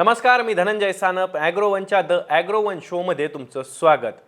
नमस्कार मी धनंजय सानप ॲग्रोवनच्या द ॲग्रोवन शोमध्ये तुमचं स्वागत.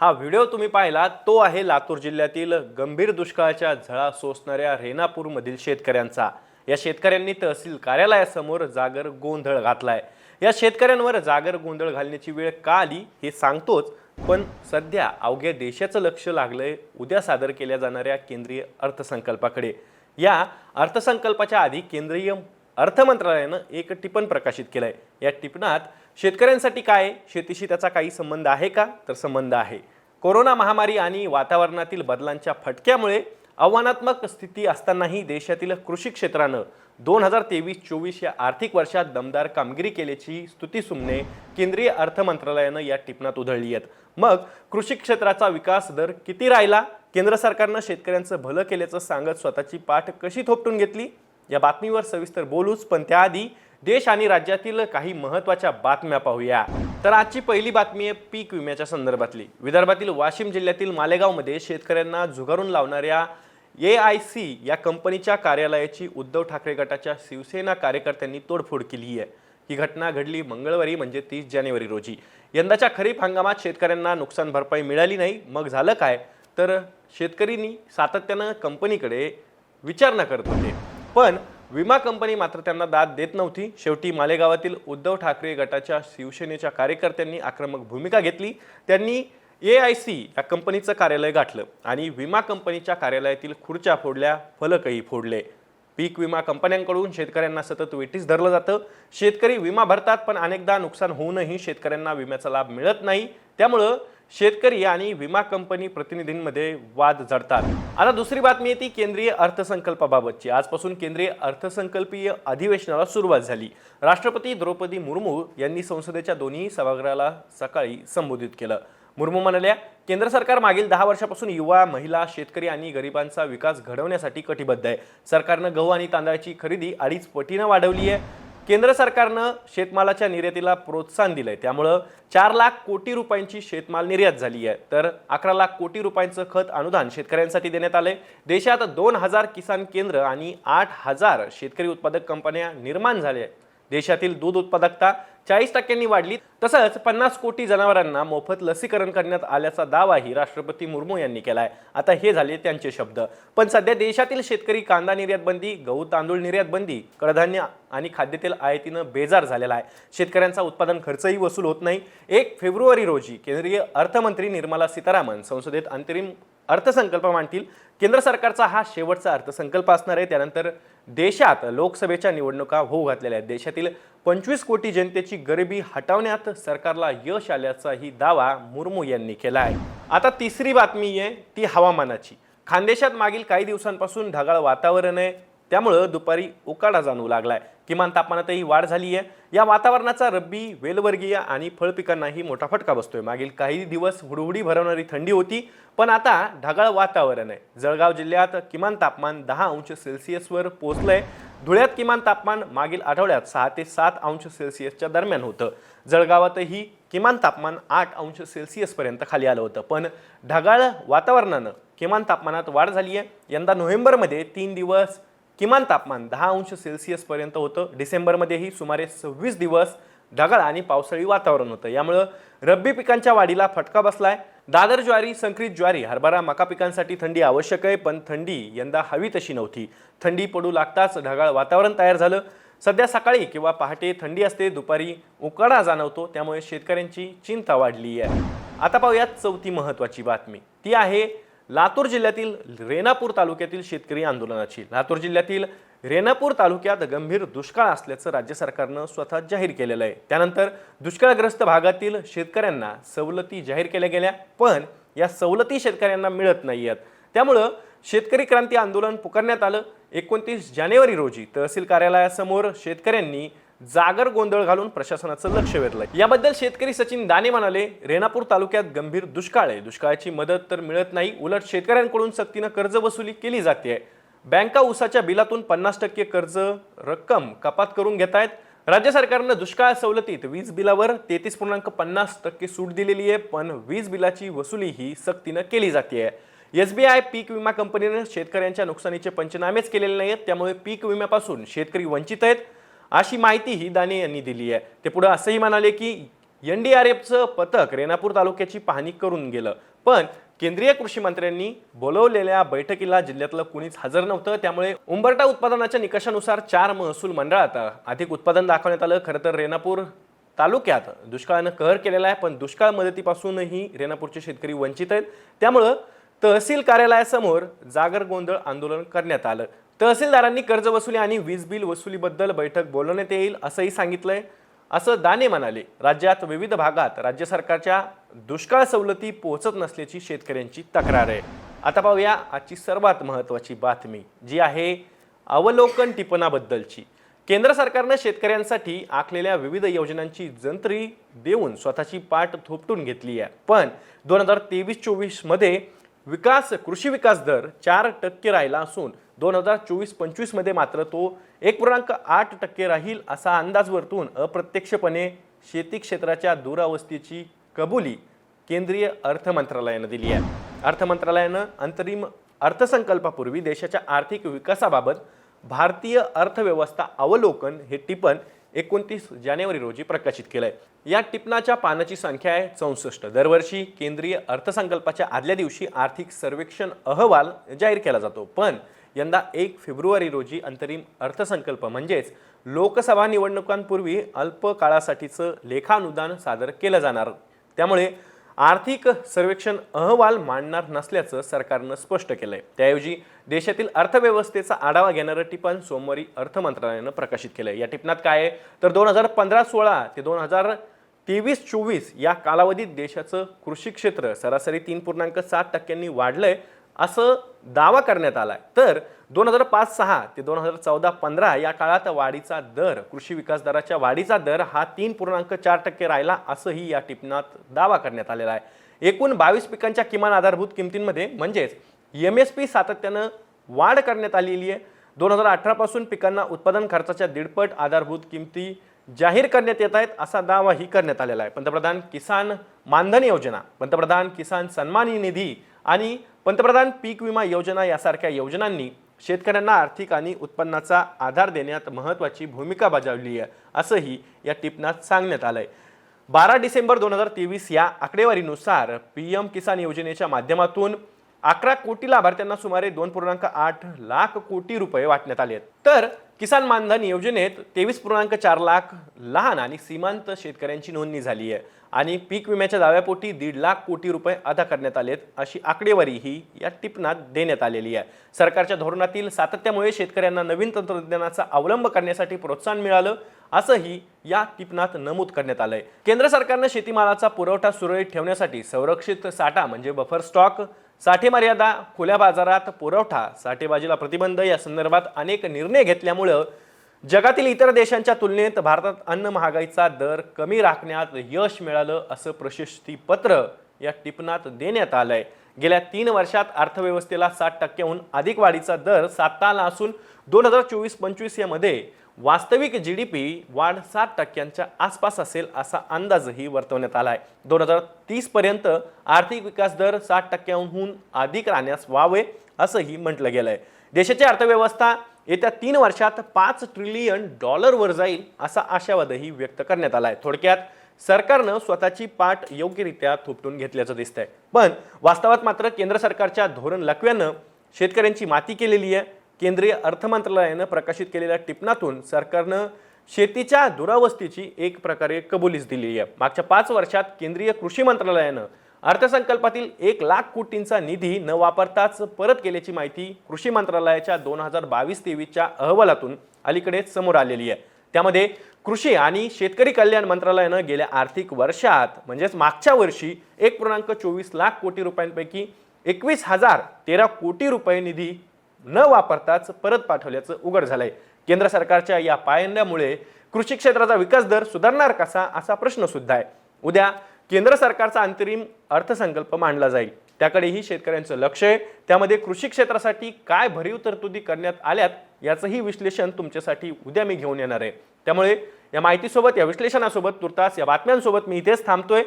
हा व्हिडिओ तुम्ही पाहिला तो आहे लातूर जिल्ह्यातील गंभीर दुष्काळाच्या झळा सोसणाऱ्या रेणापूरमधील शेतकऱ्यांचा. या शेतकऱ्यांनी तहसील कार्यालयासमोर जागर गोंधळ घातलाय. या शेतकऱ्यांवर जागर गोंधळ घालण्याची वेळ का आली हे सांगतोच पण सध्या अवघ्या देशाचं लक्ष लागलंय उद्या सादर केल्या जाणाऱ्या केंद्रीय अर्थसंकल्पाकडे. या अर्थसंकल्पाच्या आधी केंद्रीय अर्थ मंत्रालयानं एक टिपण प्रकाशित केलं आहे या टिपणात शेतकऱ्यांसाठी काय शेतीशी त्याचा काही संबंध आहे का? तर संबंध आहे. कोरोना महामारी आणि वातावरणातील बदलांच्या फटक्यामुळे आव्हानात्मक स्थिती असतानाही देशातील कृषी क्षेत्रानं दोन हजार तेवीस चोवीस या आर्थिक वर्षात दमदार कामगिरी केल्याची स्तुतीसुमने केंद्रीय अर्थ मंत्रालयानं या टिपणात उधळली आहेत. मग कृषी क्षेत्राचा विकास दर किती राहिला? केंद्र सरकारनं शेतकऱ्यांचं भलं केल्याचं सांगत स्वतःची पाठ कशी थोपटून घेतली? या बातमीवर सविस्तर बोलूच पण त्याआधी देश आणि राज्यातील काही महत्त्वाच्या बातम्या पाहूया. तर आजची पहिली बातमी आहे पीक विम्याच्या संदर्भातली. विदर्भातील वाशिम जिल्ह्यातील मालेगावमध्ये शेतकऱ्यांना झुगारून लावणाऱ्या ए आय सी या कंपनीच्या कार्यालयाची उद्धव ठाकरे गटाच्या शिवसेना कार्यकर्त्यांनी तोडफोड केली आहे. ही घटना घडली मंगळवारी म्हणजे तीस जानेवारी रोजी. यंदाच्या खरीप हंगामात शेतकऱ्यांना नुकसान भरपाई मिळाली नाही. मग झालं काय? तर शेतकरींनी सातत्यानं कंपनीकडे विचारणा करत होते. पण विमा कंपनी मात्र त्यांना दाद देत नव्हती. शेवटी मालेगावातील उद्धव ठाकरे गटाच्या शिवसेनेच्या कार्यकर्त्यांनी आक्रमक भूमिका घेतली. त्यांनी ए आय सी या कंपनीचं कार्यालय गाठलं आणि विमा कंपनीच्या कार्यालयातील खुर्च्या फोडल्या फलकही फोडले. पीक विमा कंपन्यांकडून शेतकऱ्यांना सतत वेटीस धरलं जातं. शेतकरी विमा भरतात पण अनेकदा नुकसान होऊनही शेतकऱ्यांना विम्याचा लाभ मिळत नाही. त्यामुळं शेतकरी आणि विमा कंपनी प्रतिनिधींमध्ये वाद जडतात आता दुसरी बातमी आहे ती केंद्रीय अर्थसंकल्पाबाबतची. आजपासून केंद्रीय अर्थसंकल्पीय अधिवेशनाला सुरुवात झाली. राष्ट्रपती द्रौपदी मुर्मू यांनी संसदेच्या दोन्ही सभागृहाला सकाळी संबोधित केलं. मुर्मू म्हणाल्या केंद्र सरकार मागील दहा वर्षापासून युवा महिला शेतकरी आणि गरिबांचा विकास घडवण्यासाठी कटिबद्ध आहे. सरकारनं गहू आणि तांदळाची खरेदी अडीच पटीनं वाढवली आहे. केंद्र सरकारनं शेतमालाच्या निर्यातीला प्रोत्साहन दिलंय. त्यामुळं चार लाख कोटी रुपयांची शेतमाल निर्यात झाली आहे. तर अकरा लाख कोटी रुपयांचं खत अनुदान शेतकऱ्यांसाठी देण्यात आलंय. देशात दोन हजार किसान केंद्र आणि आठ हजार शेतकरी उत्पादक कंपन्या निर्माण झाल्या आहेत. देशातील दूध उत्पादकता चाळीस टक्क्यांनी वाढली. तसंच पन्नास कोटी जनावरांना मोफत लसीकरण करण्यात आल्याचा दावाही राष्ट्रपती मुर्मू यांनी केला आहे आता हे झाले त्यांचे शब्द. पण सध्या देशातील शेतकरी कांदा निर्यात बंदी गहू तांदूळ निर्यात बंदी कडधान्य आणि खाद्यतेल आयातीनं बेजार झालेला आहे. शेतकऱ्यांचा उत्पादन खर्चही वसूल होत नाही. एक फेब्रुवारी रोजी केंद्रीय अर्थमंत्री निर्मला सीतारामन संसदेत अंतरिम अर्थसंकल्प मांडतील. केंद्र सरकारचा हा शेवटचा अर्थसंकल्प असणार आहे. त्यानंतर देशात लोकसभेच्या निवडणुका होऊ घातलेल्या आहेत. देशातील पंचवीस कोटी जनतेची गरिबी हटवण्यात सरकारला यश आल्याचाही दावा मुर्मू यांनी केला आहे. आता तिसरी बातमी आहे ती हवामानाची. खानदेशात मागील काही दिवसांपासून ढगाळ वातावरण आहे. त्यामुळं दुपारी उकाडा जाणवू लागलाय. किमान तापमानातही वाढ झाली आहे या वातावरणाचा रब्बी वेलवर्गीय आणि फळपिकांनाही मोठा फटका बसतोय. मागील काही दिवस हुडहुडी भरवणारी थंडी होती पण आता ढगाळ वातावरण आहे. जळगाव जिल्ह्यात किमान तापमान दहा अंश सेल्सिअसवर पोहोचलंय. धुळ्यात किमान तापमान मागील आठवड्यात सहा ते सात अंश सेल्सिअसच्या दरम्यान होतं. जळगावातही किमान तापमान आठ अंश सेल्सिअसपर्यंत खाली आलं होतं. पण ढगाळ वातावरणानं किमान तापमानात वाढ झाली आहे यंदा नोव्हेंबरमध्ये तीन दिवस किमान तापमान दहा अंश सेल्सिअसपर्यंत होतं. डिसेंबरमध्येही सुमारे सव्वीस दिवस ढगाळ आणि पावसाळी वातावरण होतं. यामुळं रब्बी पिकांच्या वाढीला फटका बसलाय. दादर ज्वारी संकरित ज्वारी हरभरा मका पिकांसाठी थंडी आवश्यक आहे पण थंडी यंदा हवी तशी नव्हती. थंडी पडू लागताच ढगाळ वातावरण तयार झालं. सध्या सकाळी किंवा पहाटे थंडी असते दुपारी उकाडा जाणवतो त्यामुळे शेतकऱ्यांची चिंता वाढली आहे आता पाहूयात चौथी महत्त्वाची बातमी. ती आहे लातूर जिल्ह्यातील रेणापूर तालुक्यातील शेतकरी आंदोलनाची. लातूर जिल्ह्यातील रेणापूर तालुक्यात गंभीर दुष्काळ असल्याचं राज्य सरकारनं स्वतः जाहीर केलेलं आहे. त्यानंतर दुष्काळग्रस्त भागातील शेतकऱ्यांना सवलती जाहीर केल्या गेल्या पण या सवलती शेतकऱ्यांना मिळत नाही आहेत त्यामुळं शेतकरी क्रांती आंदोलन पुकारण्यात आलं. एकोणतीस जानेवारी रोजी तहसील कार्यालयासमोर शेतकऱ्यांनी जागर गोंधळ घालून प्रशासनाचं लक्ष वेधलंय. याबद्दल शेतकरी सचिन दाने म्हणाले रेणापूर तालुक्यात गंभीर दुष्काळ आहे. दुष्काळाची मदत तर मिळत नाही. उलट शेतकऱ्यांकडून सक्तीनं कर्ज वसुली केली जाते. बँका उसाच्या बिलातून पन्नास टक्के कर्ज रक्कम कपात करून घेत आहेत राज्य सरकारनं दुष्काळ सवलतीत वीज बिलावर तेहतीस पूर्णांक पन्नास टक्के सूट दिलेली आहे पण वीज बिलाची वसुली ही सक्तीनं केली जाते. एस बी आय पीक विमा कंपनीनं शेतकऱ्यांच्या नुकसानीचे पंचनामेच केलेले नाहीत त्यामुळे पीक विम्यापासून शेतकरी वंचित आहेत. अशी माहितीही दाने यांनी दिली आहे. ते पुढे असंही म्हणाले की एन डी आर एफचं पथक रेणापूर तालुक्याची पाहणी करून गेलं. पण केंद्रीय कृषी मंत्र्यांनी बोलवलेल्या बैठकीला जिल्ह्यातलं कुणीच हजर नव्हतं. त्यामुळे उंबरटा उत्पादनाच्या निकषानुसार चार महसूल मंडळात अधिक उत्पादन दाखवण्यात आलं. खरं तर रेणापूर तालुक्यात दुष्काळानं कहर केलेला आहे पण दुष्काळ मदतीपासूनही रेणापूरचे शेतकरी वंचित आहेत. त्यामुळं तहसील कार्यालयासमोर जागर गोंधळ आंदोलन करण्यात आलं. तहसीलदारांनी कर्ज वसुली आणि वीज बिल वसुलीबद्दल बैठक बोलवण्यात येईल असंही सांगितलंय. असं दाने म्हणाले राज्यात विविध भागात राज्य सरकारच्या दुष्काळ सवलती पोहोचत नसल्याची शेतकऱ्यांची तक्रार आहे. आता पाहूया आजची सर्वात महत्त्वाची बातमी जी आहे अवलोकन टिपणाबद्दलची. केंद्र सरकारनं शेतकऱ्यांसाठी आखलेल्या विविध योजनांची जंत्री देऊन स्वतःची पाठ थोपटून घेतली आहे. पण दोन हजार तेवीस चोवीसमध्ये विकास कृषी विकास दर चार टक्के राहिला असून दोन हजार चोवीस पंचवीसमध्ये मात्र तो एक पूर्णांक आठ टक्के राहील असा अंदाज वर्तून अप्रत्यक्षपणे शेती क्षेत्राच्या दुरावस्थेची कबुली केंद्रीय अर्थ मंत्रालयानं दिली आहे. अर्थ मंत्रालयानं अंतरिम अर्थसंकल्पापूर्वी देशाच्या आर्थिक विकासाबाबत भारतीय अर्थव्यवस्था अवलोकन हे टिपण एकोणतीस जानेवारी रोजी प्रकाशित केलं आहे या टिपणाच्या पानाची संख्या आहे चौसष्ट. दरवर्षी केंद्रीय अर्थसंकल्पाच्या आदल्या दिवशी आर्थिक सर्वेक्षण अहवाल जाहीर केला जातो. पण यंदा एक फेब्रुवारी रोजी अंतरिम अर्थसंकल्प म्हणजेच लोकसभा निवडणुकांपूर्वी अल्प काळासाठीचं लेखानुदान सादर केलं जाणार. त्यामुळे आर्थिक सर्वेक्षण अहवाल मांडणार नसल्याचं सरकारनं स्पष्ट केलंय. त्याऐवजी देशातील अर्थव्यवस्थेचा आढावा घेणारं टिपण सोमवारी अर्थ मंत्रालयानं प्रकाशित केलंय. या टिपणात काय आहे? तर दोन हजार पंधरा सोळा ते दोन हजार तेवीस चोवीस या कालावधीत देशाचं कृषी क्षेत्र सरासरी तीन पूर्णांक सात टक्क्यांनी वाढलंय असं दावा करण्यात आलाय. तर दोन हजार पाच सहा ते दोन हजार चौदा पंधरा या काळात वाढीचा दर कृषी विकास दराच्या वाढीचा दर हा तीन पूर्णांक चार टक्के राहिला असंही या टिपणात दावा करण्यात आलेला आहे. एकूण बावीस पिकांच्या किमान आधारभूत किमतींमध्ये म्हणजेच एम एस पी सातत्यानं वाढ करण्यात आलेली आहे. दोन हजार अठरापासून पिकांना उत्पादन खर्चाच्या दीडपट आधारभूत किमती जाहीर करण्यात येत आहेत असा दावाही करण्यात आलेला आहे. पंतप्रधान किसान मानधन योजना पंतप्रधान किसान सन्मान निधी आणि पंतप्रधान पीक विमा योजना यासारख्या योजनांनी शेतकऱ्यांना आर्थिक आणि उत्पन्नाचा आधार देण्यात महत्त्वाची भूमिका बजावली आहे असंही या टिपणात सांगण्यात आलंय. बारा डिसेंबर दोन हजार तेवीस या आकडेवारीनुसार पी एम किसान योजनेच्या माध्यमातून अकरा कोटी लाभार्थ्यांना सुमारे दोन पूर्णांक आठ लाख कोटी रुपये वाटण्यात आले आहेत. तर किसान मानधन योजनेत तेवीस पूर्णांक चार लाख लहान आणि सीमांत शेतकऱ्यांची नोंदणी झाली आहे. आणि पीक विम्याच्या दाव्यापोटी दीड लाख कोटी रुपये अदा करण्यात आलेत अशी आकडेवारी ही या टिपणात देण्यात आलेली आहे. सरकारच्या धोरणातील सातत्यामुळे शेतकऱ्यांना नवीन तंत्रज्ञानाचा अवलंब करण्यासाठी प्रोत्साहन मिळालं असंही या टिपणात नमूद करण्यात आलंय. केंद्र सरकारनं शेतीमालाचा पुरवठा सुरळीत ठेवण्यासाठी संरक्षित साठा म्हणजे बफर स्टॉक साठे मर्यादा खुल्या बाजारात पुरवठा साठेबाजीला प्रतिबंध या संदर्भात अनेक निर्णय घेतल्यामुळं जगातील इतर देशांच्या तुलनेत भारतात अन्न महागाईचा दर कमी राखण्यात यश मिळालं असं प्रशस्तीपत्र या टिपणात देण्यात आलंय. गेल्या तीन वर्षात अर्थव्यवस्थेला साठ टक्क्याहून अधिक वाढीचा दर साधता आला असून दोन हजार चोवीस पंचवीस यामध्ये वास्तविक जी डी पी वाढ सात टक्क्यांच्या आसपास असेल असा अंदाजही वर्तवण्यात आला आहे दोन हजार तीसपर्यंत आर्थिक विकास दर सात टक्क्यांहून अधिक राहण्यास व्हावे असंही म्हटलं गेलं आहे देशाची अर्थव्यवस्था येत्या तीन वर्षात पाच ट्रिलियन डॉलरवर जाईल असा आशावादही व्यक्त करण्यात आला आहे थोडक्यात सरकारनं स्वतःची पाठ योग्यरित्या थोपटून घेतल्याचं दिसतंय. पण वास्तवात मात्र केंद्र सरकारच्या धोरण लकव्यानं शेतकऱ्यांची माती केलेली आहे. केंद्रीय अर्थ मंत्रालयानं प्रकाशित केलेल्या टिपणातून सरकारनं शेतीच्या दुरावस्थेची एक प्रकारे कबुलीच दिली आहे. मागच्या पाच वर्षात केंद्रीय कृषी मंत्रालयानं अर्थसंकल्पातील एक लाख कोटींचा निधी न वापरताच परत केल्याची माहिती कृषी मंत्रालयाच्या दोन हजार बावीस तेवीसच्या अहवालातून अलीकडेच समोर आलेली आहे. त्यामध्ये कृषी आणि शेतकरी कल्याण मंत्रालयानं गेल्या आर्थिक वर्षात म्हणजेच मागच्या वर्षी एक पूर्णांक चोवीस लाख कोटी रुपयांपैकी एकवीस हजार तेरा कोटी रुपये निधी न वापरताच परत पाठवल्याचं उघड झालंय. केंद्र सरकारच्या या पायंड्यामुळे कृषी क्षेत्राचा विकास दर सुधारणार कसा असा प्रश्न सुद्धा आहे. उद्या केंद्र सरकारचा अंतरिम अर्थसंकल्प मांडला जाईल. त्याकडेही शेतकऱ्यांचं लक्ष आहे. त्यामध्ये कृषी क्षेत्रासाठी काय भरीव तरतुदी करण्यात आल्यात याचंही विश्लेषण तुमच्यासाठी उद्या मी घेऊन येणार आहे. त्यामुळे या माहितीसोबत या विश्लेषणासोबत तुर्तास या बातम्यांसोबत मी इथेच थांबतोय.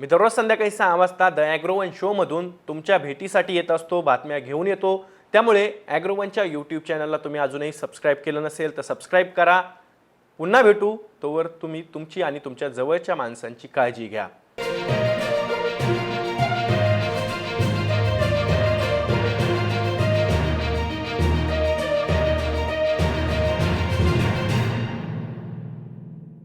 मी दररोज संध्याकाळी सहा वाजता द ॲग्रोवन शोमधून तुमच्या भेटीसाठी येत असतो बातम्या घेऊन येतो. त्यामुळे ॲग्रोवनच्या यूट्यूब चॅनलला तुम्ही अजूनही सबस्क्राईब केलं नसेल तर सबस्क्राईब करा. पुन्हा भेटू. तोवर तुम्ही तुमची आणि तुमच्या जवळच्या माणसांची काळजी घ्या.